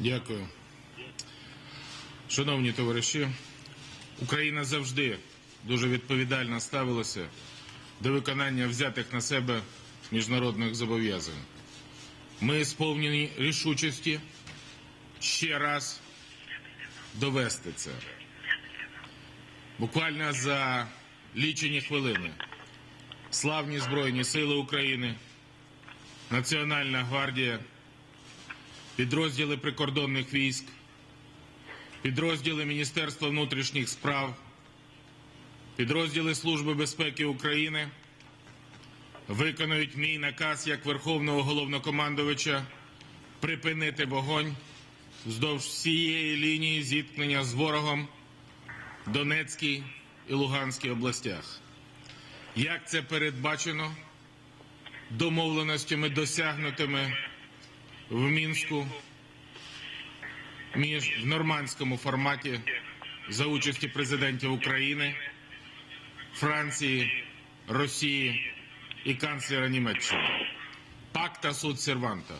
Дякую. Шановні товариші, Україна завжди дуже відповідально ставилася до виконання взятих на себе міжнародних зобов'язань. Ми сповнені рішучості ще раз довести це. Буквально за лічені хвилини славні Збройні Сили України, Національна гвардія, підрозділи прикордонних військ, підрозділи Міністерства внутрішніх справ, підрозділи Служби безпеки України виконують мій наказ як Верховного головнокомандувача припинити вогонь вздовж всієї лінії зіткнення з ворогом в Донецькій і Луганській областях. Як це передбачено домовленостями, досягнутими в Мінську між в нормандському форматі за участі президентів України, Франції, Росії і канцлера Німеччини. Пакта суд серванта.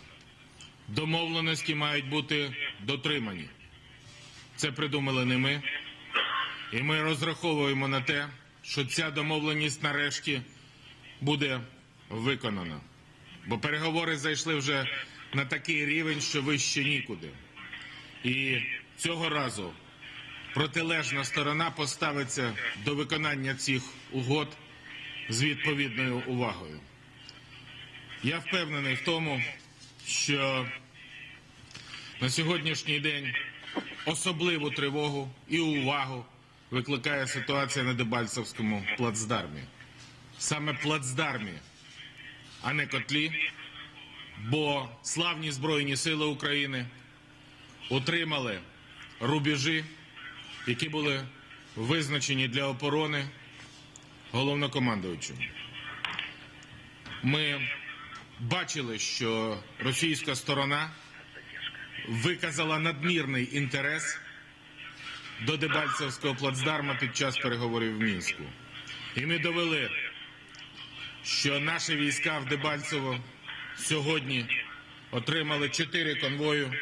Домовленості мають бути дотримані. Це придумали не ми. І ми розраховуємо на те, що ця домовленість нарешті буде виконана. Бо переговори зайшли вже на такий рівень, що вище нікуди. І цього разу протилежна сторона поставиться до виконання цих угод з відповідною увагою. Я впевнений в тому, що на сьогоднішній день особливу тривогу і увагу викликає ситуація на Дебальцевському плацдармі. Саме плацдармі, а не котлі, бо славні Збройні Сили України утримали рубежі, які були визначені для оборони головнокомандуючим. Ми бачили, що російська сторона виказала надмірний інтерес до Дебальцевського плацдарма під час переговорів в Мінську. І ми довели, що наші війська в Дебальцево сьогодні отримали чотири конвою,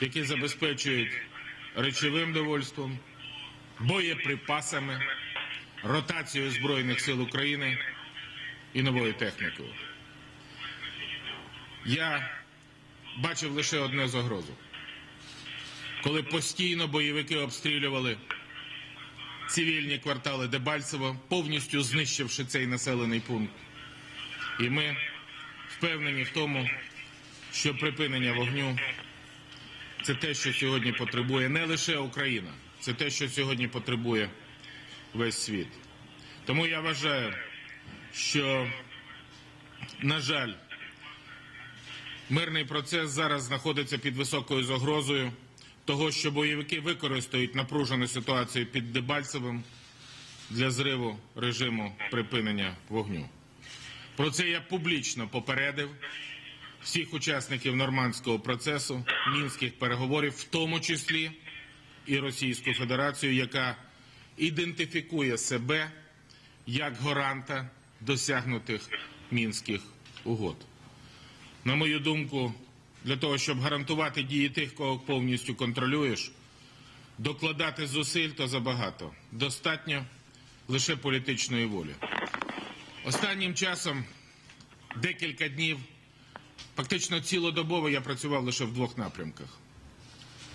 які забезпечують речовим довольством, боєприпасами, ротацією Збройних сил України і новою технікою. Я бачив лише одне загрозу коли постійно бойовики обстрілювали цивільні квартали Дебальцево, повністю знищивши цей населений пункт. І ми впевнені в тому, що припинення вогню це те, що сьогодні потребує не лише Україна, це те, що сьогодні потребує весь світ. Тому я вважаю, що, на жаль, мирний процес зараз знаходиться під високою загрозою того, що бойовики використають напружену ситуацію під Дебальцевим для зриву режиму припинення вогню. Про це я публічно попередив всіх учасників нормандського процесу, мінських переговорів, в тому числі і Російську Федерацію, яка ідентифікує себе як гаранта досягнутих мінських угод. На мою думку, для того, щоб гарантувати дії тих, кого повністю контролюєш, докладати зусиль то забагато. Достатньо лише політичної волі. Останнім часом декілька днів, фактично цілодобово я працював лише в двох напрямках.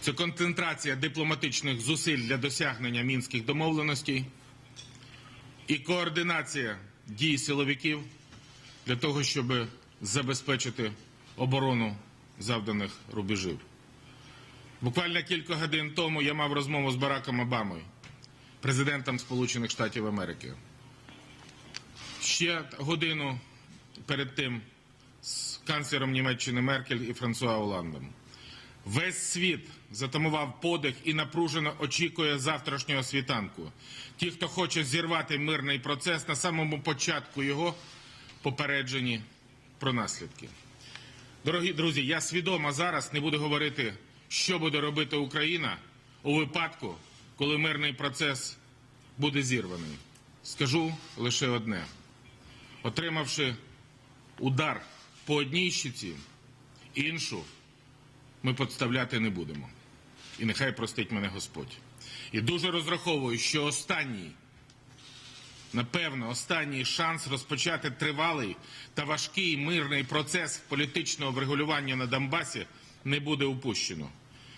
Це концентрація дипломатичних зусиль для досягнення мінських домовленостей і координація дій силовиків для того, щоб забезпечити оборону завданих рубежів. Буквально кілька годин тому я мав розмову з Бараком Обамою, президентом Сполучених Штатів Америки. Ще годину перед тим з канцлером Німеччини Меркель і Франсуа Оландом. Весь світ затамував подих і напружено очікує завтрашнього світанку. Ті, хто хоче зірвати мирний процес на самому початку його, попереджені про наслідки. Дорогі друзі, я свідомо зараз не буду говорити, що буде робити Україна у випадку, коли мирний процес буде зірваний. Скажу лише одне: отримавши удар по одній щиці, іншу ми подставляти не будемо. І нехай простить мене Господь. І дуже розраховую, що останній, напевно, останній шанс розпочати тривалий та важкий мирний процес політичного врегулювання на Донбасі не буде упущено.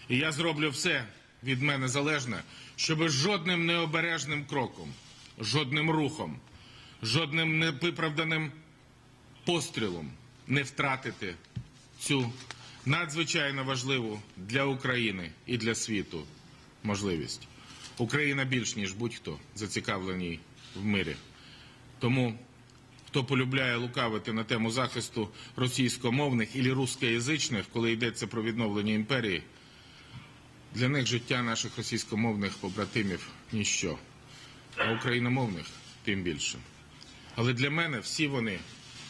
І я зроблю все від мене залежне, щоб жодним необережним кроком, жодним рухом, жодним невиправданим пострілом не втратити цю надзвичайно важливу для України і для світу можливість. Україна більш ніж будь-хто зацікавлений в мирі. Тому хто полюбляє лукавити на тему захисту російськомовних і рускоязичних, коли йдеться про відновлення імперії, для них життя наших російськомовних побратимів ніщо, а україномовних тим більше. Але для мене всі вони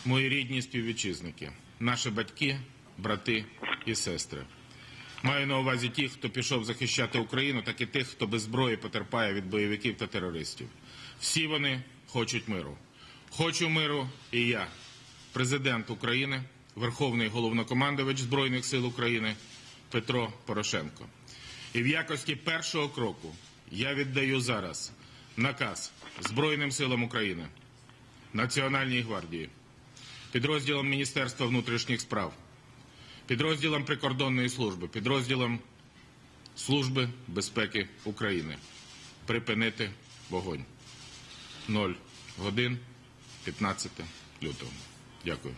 мої рідні співвітчизники, наші батьки, брати і сестри. Маю на увазі тих, хто пішов захищати Україну, так і тих, хто без зброї потерпає від бойовиків та терористів. Всі вони хочуть миру. Хочу миру і я, президент України, Верховний головнокомандувач Збройних сил України Петро Порошенко. І в якості першого кроку я віддаю зараз наказ Збройним силам України, Національній гвардії, підрозділом Міністерства внутрішніх справ, підрозділом прикордонної служби, підрозділом Служби безпеки України припинити вогонь. 0 годин 15 лютого. Дякую.